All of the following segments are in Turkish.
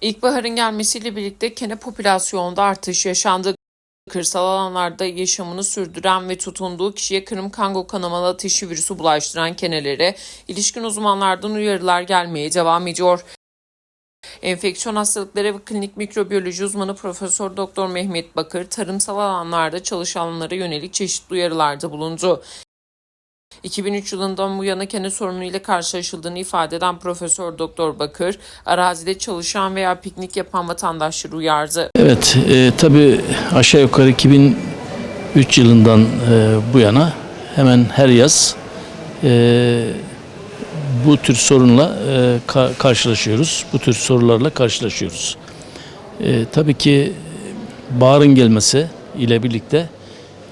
İlkbaharın gelmesiyle birlikte kene popülasyonunda artış yaşandı. Kırsal alanlarda yaşamını sürdüren ve tutunduğu kişiye Kırım Kango kanamalı ateşi virüsü bulaştıran kenelere ilişkin uzmanlardan uyarılar gelmeye devam ediyor. Enfeksiyon hastalıkları ve klinik mikrobiyoloji uzmanı Profesör Doktor Mehmet Bakır tarımsal alanlarda çalışanlara yönelik çeşitli uyarılarda bulundu. 2003 yılından bu yana kene sorunuyla karşılaşıldığını ifade eden Profesör Doktor Bakır, arazide çalışan veya piknik yapan vatandaşları uyardı. Evet, e, tabii aşağı yukarı 2003 yılından e, bu yana hemen her yaz e, bu tür sorunla e, ka- karşılaşıyoruz. Bu tür sorularla karşılaşıyoruz. E, tabii ki baharın gelmesi ile birlikte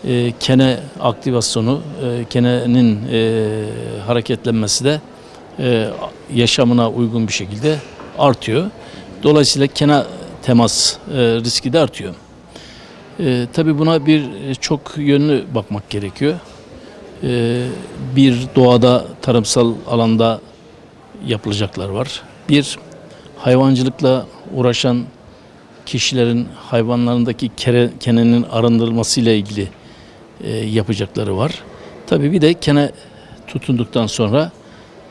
e, kene aktivasyonu, e, kenenin e, hareketlenmesi de e, yaşamına uygun bir şekilde artıyor. Dolayısıyla kene temas e, riski de artıyor. E, tabii buna bir e, çok yönlü bakmak gerekiyor. E, bir doğada tarımsal alanda yapılacaklar var. Bir hayvancılıkla uğraşan kişilerin hayvanlarındaki kere, kenenin arındırılması ile ilgili e, yapacakları var. Tabii bir de kene tutunduktan sonra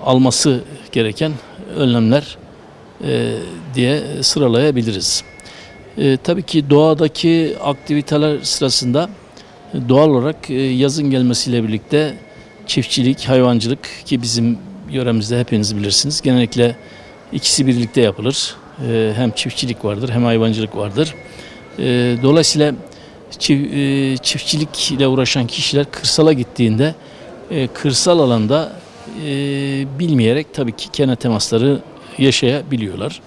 alması gereken önlemler e, diye sıralayabiliriz. E, tabii ki doğadaki aktiviteler sırasında doğal olarak yazın gelmesiyle birlikte çiftçilik, hayvancılık ki bizim yöremizde hepiniz bilirsiniz. Genellikle ikisi birlikte yapılır. Hem çiftçilik vardır hem hayvancılık vardır. E, dolayısıyla çiftçilikle uğraşan kişiler kırsala gittiğinde e, kırsal alanda e, bilmeyerek tabii ki kene temasları yaşayabiliyorlar.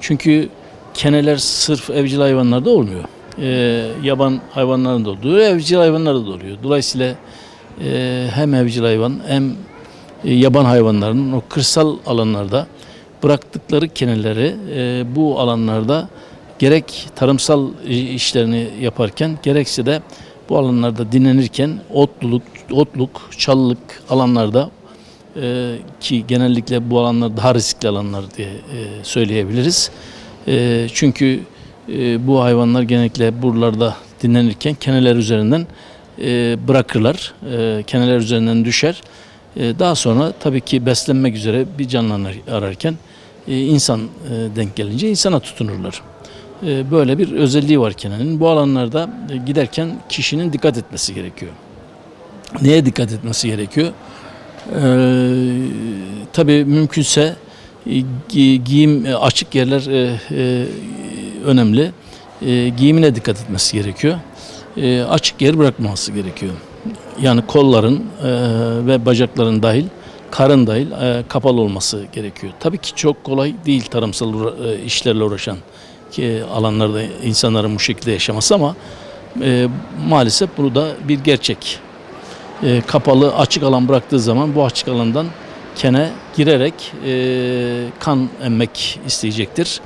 Çünkü keneler sırf evcil hayvanlarda olmuyor. E, yaban hayvanlarında oluyor, evcil hayvanlarda da oluyor. Dolayısıyla e, hem evcil hayvan hem e, yaban hayvanlarının o kırsal alanlarda bıraktıkları keneleri e, bu alanlarda gerek tarımsal işlerini yaparken gerekse de bu alanlarda dinlenirken otluluk, otluk, çalılık alanlarda e, ki genellikle bu alanlar daha riskli alanlar diye e, söyleyebiliriz. E, çünkü e, bu hayvanlar genellikle buralarda dinlenirken keneler üzerinden e, bırakırlar. E, keneler üzerinden düşer. E, daha sonra tabii ki beslenmek üzere bir canlı ararken e, insan e, denk gelince insana tutunurlar. E, böyle bir özelliği var kenenin. Bu alanlarda e, giderken kişinin dikkat etmesi gerekiyor. Neye dikkat etmesi gerekiyor? Ee, tabii mümkünse e, gi- giyim e, açık yerler e, e, önemli. E, giyimine dikkat etmesi gerekiyor. E, açık yer bırakmaması gerekiyor. Yani kolların e, ve bacakların dahil, karın dahil e, kapalı olması gerekiyor. Tabii ki çok kolay değil tarımsal e, işlerle uğraşan ki alanlarda insanların bu şekilde yaşaması ama e, maalesef bunu da bir gerçek e, kapalı açık alan bıraktığı zaman bu açık alandan kene girerek e, kan emmek isteyecektir.